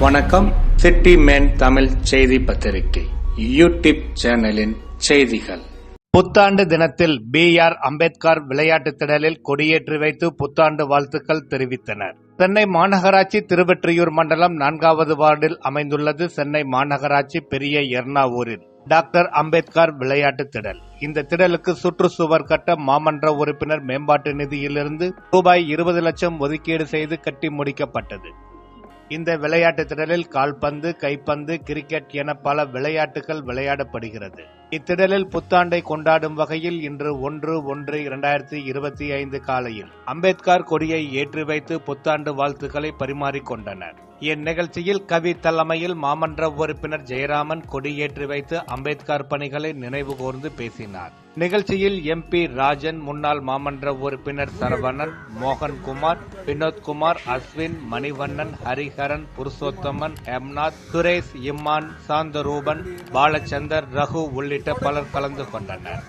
வணக்கம். City man Tamil செய்தி பத்திரிகை. யூடியூப் சேனலின் செய்திகள். புத்தாண்டு தினத்தில் பி ஆர் அம்பேத்கர் விளையாட்டு திடலில் கொடியேற்றி வைத்து புத்தாண்டு வாழ்த்துக்கள் தெரிவித்தனர். சென்னை மாநகராட்சி திருவெற்றியூர் மண்டலம் நான்காவது வார்டில் அமைந்துள்ளது சென்னை மாநகராட்சி பெரிய எர்ணாவூரில். டாக்டர் அம்பேத்கர் விளையாட்டு திடல். இந்த திடலுக்கு சுற்றுச்சுவர் கட்ட மாமன்ற உறுப்பினர் மேம்பாட்டு நிதியிலிருந்து ரூபாய் இருபது லட்சம் ஒதுக்கீடு செய்து கட்டி முடிக்கப்பட்டது. இந்த விளையாட்டு திடலில் கால்பந்து கைப்பந்து கிரிக்கெட் என பல விளையாட்டுகள் விளையாடப்படுகிறது. இத்திடலில் புத்தாண்டை கொண்டாடும் வகையில் இன்று ஒன்று ஒன்று இரண்டாயிரத்தி இருபத்தி ஐந்து காலையில் அம்பேத்கர் கொடியை ஏற்றி வைத்து புத்தாண்டு வாழ்த்துக்களை பரிமாறிக்கொண்டனர் இந்நிகழ்ச்சியில் கவி தலைமையில் மாமன்ற உறுப்பினர் ஜெயராமன் கொடியேற்றி வைத்து அம்பேத்கர் பணிகளை நினைவு கூர்ந்து பேசினார். நிகழ்ச்சியில் எம்பி ராஜன் முன்னாள் மாமன்ற உறுப்பினர் சரவணன் மோகன்குமார் வினோத்குமார் அஸ்வின் மணிவண்ணன் ஹரிஹரன் புருஷோத்தமன் ஹெம்நாத் சுரேஷ் இம்மான் சாந்தரூபன் பாலச்சந்தர் ரகு உள்ளிட்ட உள்ளிட்ட பலர் கலந்து கொண்டனர்.